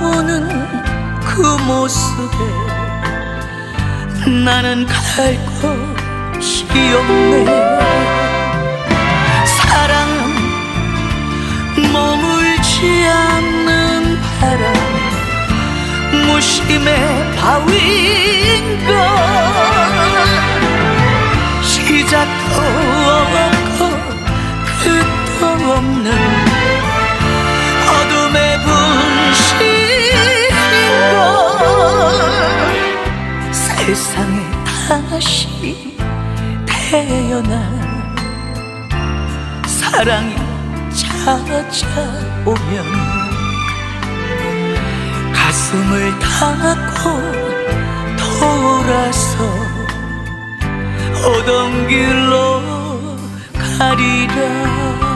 보는 그 모습에 나는 갈 곳이 없네. 사랑은 머물지 않는 바람 무심의 바위인걸 시작도 없고 끝도 없는 세상에 다시 태어나 사랑이 찾아오면 가슴을 닫고 돌아서 오던 길로 가리라